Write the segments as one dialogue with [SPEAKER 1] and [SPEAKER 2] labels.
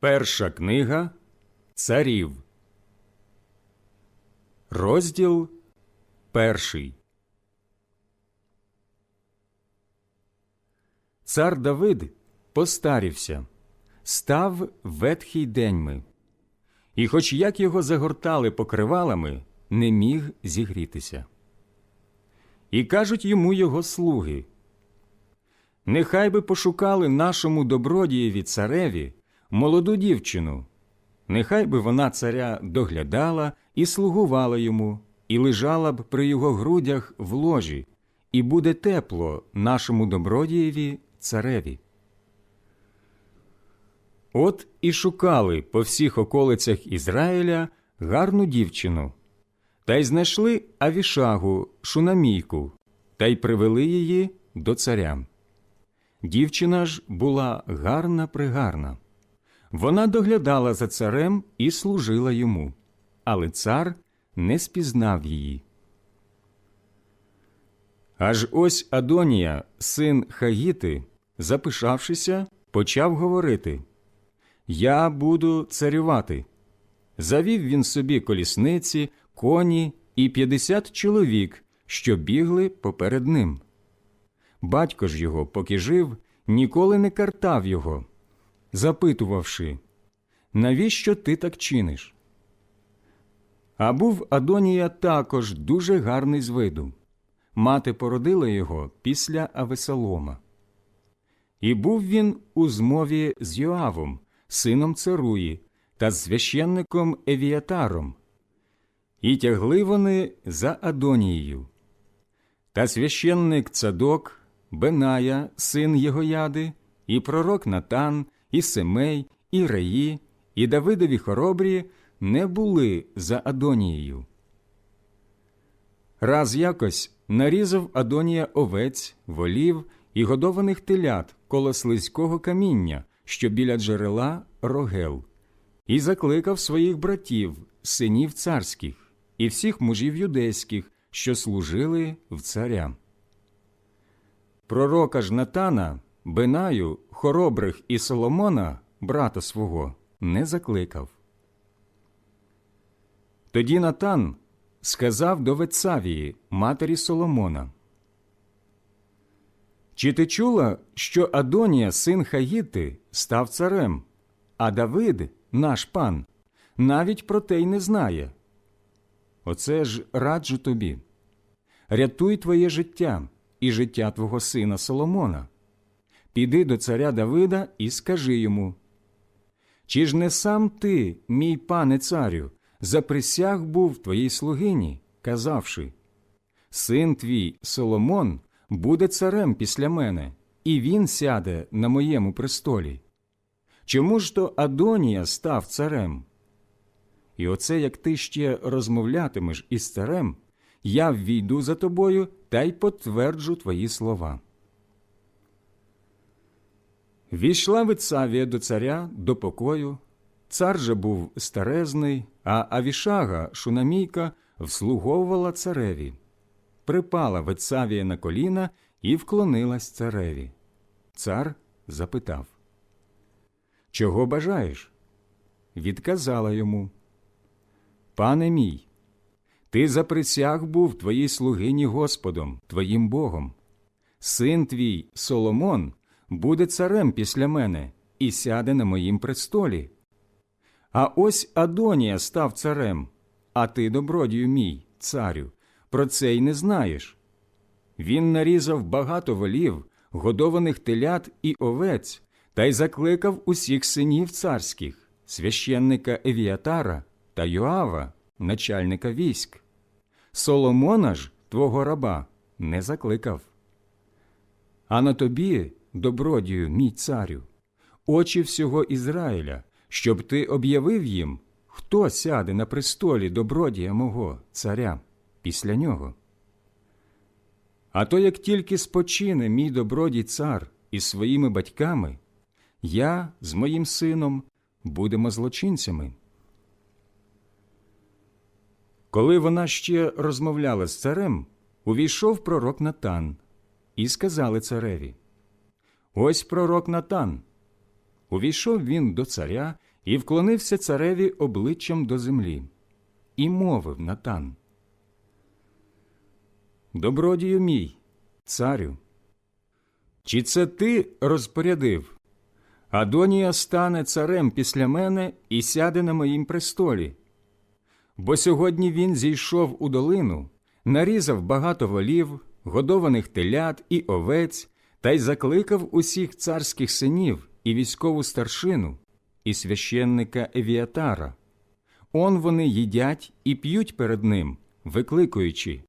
[SPEAKER 1] Перша книга Царів, розділ перший. Цар Давид постарівся, став ветхий деньми, і, хоч як його загортали покривалами, не міг зігрітися. І кажуть йому його слуги Нехай би пошукали нашому добродієві цареві молоду дівчину, нехай би вона царя доглядала і слугувала йому, і лежала б при його грудях в ложі, і буде тепло нашому добродієві цареві. От і шукали по всіх околицях Ізраїля гарну дівчину, та й знайшли Авішагу, шунамійку, та й привели її до царя. Дівчина ж була гарна пригарна. Вона доглядала за царем і служила йому, але цар не спізнав її. Аж ось Адонія, син Хагіти, запишавшися, почав говорити Я буду царювати. Завів він собі колісниці, коні і п'ятдесят чоловік, що бігли поперед ним. Батько ж його, поки жив, ніколи не картав його, запитувавши, навіщо ти так чиниш? А був Адонія також дуже гарний з виду. Мати породила його після Авесолома. І був він у змові з Йоавом, сином Царуї, та з священником Евіатаром. І тягли вони за Адонією. Та священник Цадок, Беная, син Єгояди, і пророк Натан, і Семей, і Раї, і Давидові хоробрі не були за Адонією. Раз якось нарізав Адонія овець, волів і годованих телят коло слизького каміння, що біля джерела рогел, і закликав своїх братів, синів царських, і всіх мужів юдейських, що служили в царя. Пророка ж Натана, Бенаю, хоробрих і Соломона, брата свого, не закликав. Тоді Натан сказав до Вецавії, матері Соломона. Чи ти чула, що Адонія, син Хаїти, став царем, а Давид, наш пан, навіть про те й не знає? Оце ж раджу тобі. Рятуй твоє життя і життя твого сина Соломона. Піди до царя Давида і скажи йому. Чи ж не сам ти, мій пане царю, заприсяг був твоїй слугині, казавши Син твій Соломон буде царем після мене, і він сяде на моєму престолі. Чому ж то Адонія став царем? І оце як ти ще розмовлятимеш із царем, я ввійду за тобою та й потверджу твої слова. Війшла Вицавія до царя до покою. Цар же був старезний, а Авішага, шунамійка, вслуговувала цареві. Припала Вецавія на коліна і вклонилась цареві. Цар запитав Чого бажаєш? Відказала йому Пане мій, ти заприсяг був твоїй слугині Господом, твоїм Богом. Син твій Соломон буде царем після мене і сяде на моїм престолі. А ось Адонія став царем, а ти, добродію мій, царю, про це й не знаєш. Він нарізав багато волів, годованих телят і овець, та й закликав усіх синів царських, священника Евіатара та Йоава, начальника військ. Соломона ж, твого раба, не закликав. А на тобі, добродію, мій царю, очі всього Ізраїля, щоб ти об'явив їм, хто сяде на престолі добродія мого царя після нього. А то як тільки спочине мій добродій цар із своїми батьками, я з моїм сином будемо злочинцями. Коли вона ще розмовляла з царем, увійшов пророк Натан, і сказали цареві Ось пророк Натан. Увійшов він до царя і вклонився цареві обличчям до землі, і мовив Натан. Добродію мій, царю, чи це ти розпорядив? Адонія стане царем після мене і сяде на моїм престолі. Бо сьогодні він зійшов у долину, нарізав багато волів, годованих телят і овець, та й закликав усіх царських синів і військову старшину, і священника Евіатара. Он вони їдять і п'ють перед ним, викликуючи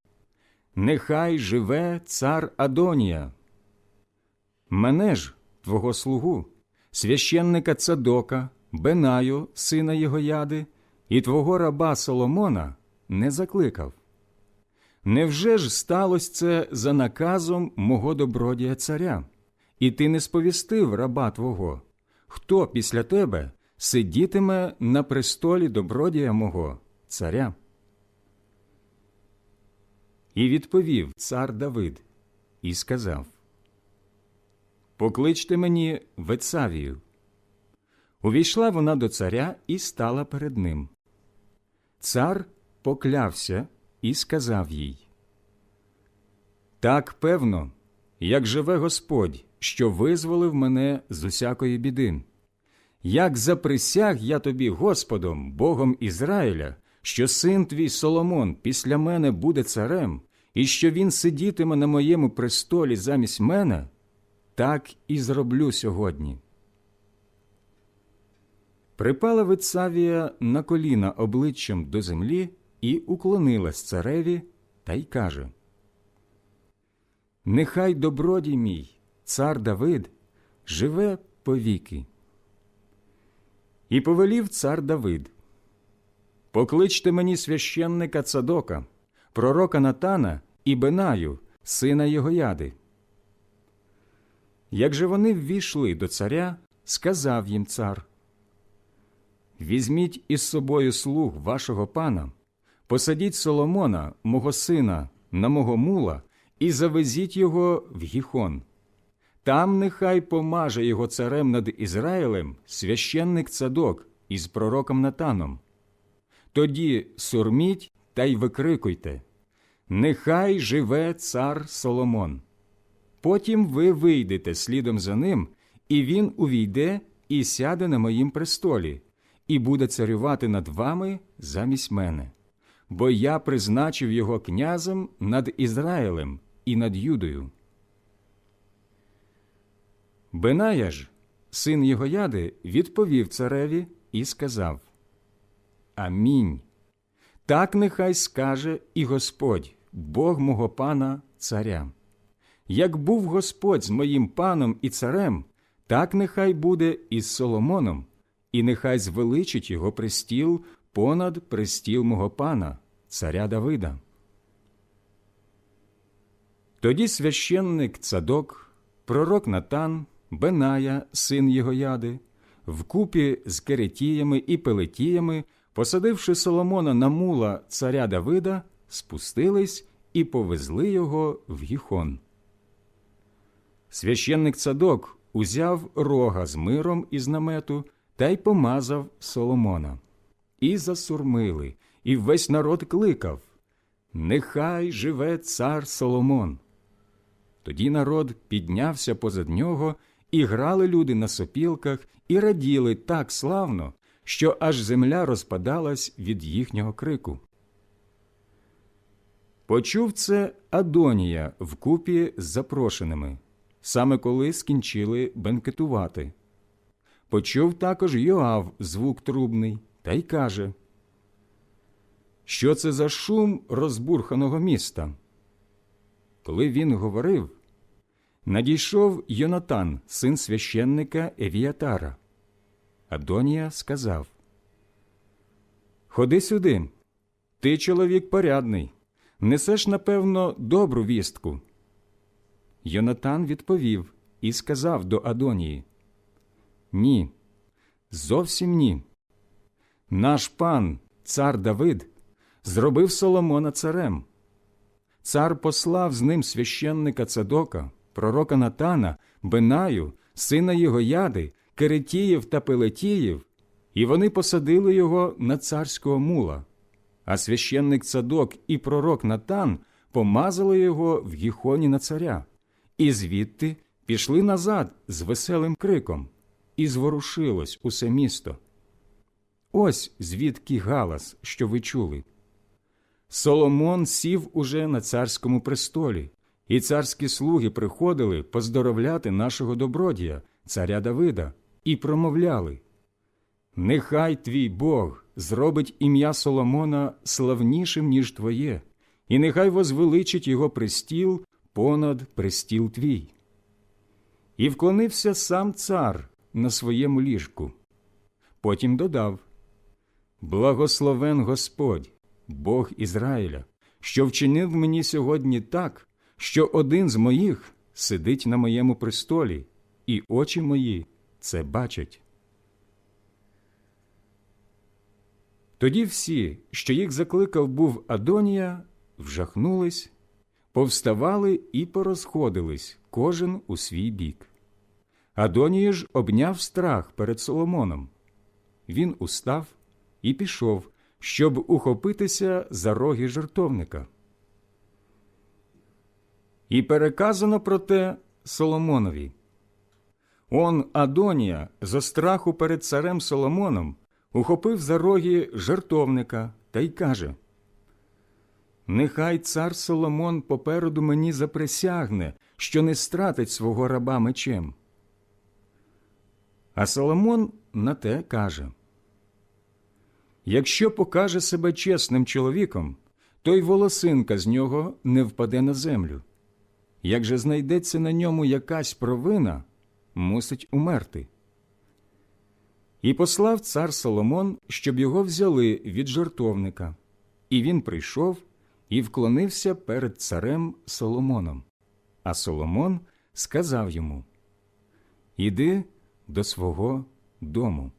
[SPEAKER 1] Нехай живе цар Адонія. Мене ж, твого слугу, священника Цадока, Бенаю, сина Єгояди, і твого раба Соломона не закликав. Невже ж сталося це за наказом мого добродія царя, і ти не сповістив раба твого, хто після тебе сидітиме на престолі добродія мого царя? І відповів цар Давид і сказав Покличте мені Вецавію. Увійшла вона до царя і стала перед ним. Цар поклявся і сказав їй Так певно, як живе Господь, що визволив мене з усякої біди. Як заприсяг я тобі Господом, Богом Ізраїля, що син твій Соломон після мене буде царем, і що він сидітиме на моєму престолі замість мене, так і зроблю сьогодні. Припала Вицавія на коліна обличчям до землі і уклонилась цареві та й каже Нехай добродій мій, цар Давид, живе повіки. І повелів цар Давид Покличте мені священника Цадока, пророка Натана і Бенаю, сина Єгояди. Як же вони ввійшли до царя, сказав їм цар Візьміть із собою слуг вашого пана, посадіть Соломона, мого сина, на мого мула, і завезіть його в Гіхон. Там нехай помаже його царем над Ізраїлем священник Цадок із пророком Натаном. Тоді сурміть та й викрикуйте Нехай живе цар Соломон. Потім ви вийдете слідом за ним, і він увійде і сяде на моїм престолі, і буде царювати над вами замість мене. Бо я призначив його князем над Ізраїлем і над Юдою. Беная ж, син Єгояди, відповів цареві і сказав Амінь. Так нехай скаже і Господь, Бог мого пана царя. Як був Господь з моїм паном і царем, так нехай буде і з Соломоном, і нехай звеличить його престіл понад престіл мого пана, царя Давида. Тоді священник Цадок, пророк Натан, Беная, син Єгояди, вкупі з керетіями і пелетіями, посадивши Соломона на мула царя Давида, спустились і повезли його в Гіхон. Священник Цадок узяв рога з миром із намету та й помазав Соломона. І засурмили, і весь народ кликав Нехай живе цар Соломон. Тоді народ піднявся позад нього, і грали люди на сопілках, і раділи так славно, що аж земля розпадалась від їхнього крику. Почув це Адонія вкупі з запрошеними, саме коли скінчили бенкетувати. Почув також Йоав звук трубний та й каже Що це за шум розбурханого міста? Коли він говорив, надійшов Йонатан, син священника Евіатара. Адонія сказав Ходи сюди, ти чоловік порядний, несеш, напевно, добру вістку. Йонатан відповів і сказав до Адонії Ні, зовсім ні. Наш пан, цар Давид, зробив Соломона царем. Цар послав з ним священника Цадока, пророка Натана, Бенаю, сина Єгояди, Керетіїв та Пелетіїв, і вони посадили його на царського мула, а священник Цадок і пророк Натан помазали його в гіхоні на царя, і звідти пішли назад з веселим криком, і зворушилось усе місто. Ось звідки галас, що ви чули. Соломон сів уже на царському престолі, і царські слуги приходили поздоровляти нашого добродія, царя Давида, і промовляли Нехай твій Бог зробить ім'я Соломона славнішим, ніж твоє, і нехай возвеличить його престіл понад престіл твій. І вклонився сам цар на своєму ліжку. Потім додав Благословен Господь, Бог Ізраїля, що вчинив мені сьогодні так, що один з моїх сидить на моєму престолі, і очі мої це бачать. Тоді всі, що їх закликав був Адонія, вжахнулись, повставали і порозходились, кожен у свій бік. Адонія ж обняв страх перед Соломоном. Він устав і пішов, щоб ухопитися за роги жертовника. І переказано про те Соломонові. Он Адонія зо страху перед царем Соломоном ухопив за роги жертовника та й каже Нехай цар Соломон попереду мені заприсягне, що не стратить свого раба мечем. А Соломон на те каже Якщо покаже себе чесним чоловіком, то й волосинка з нього не впаде на землю. Як же знайдеться на ньому якась провина, мусить умерти. І послав цар Соломон, щоб його взяли від жертовника. І він прийшов і вклонився перед царем Соломоном. А Соломон сказав йому Іди до свого дому.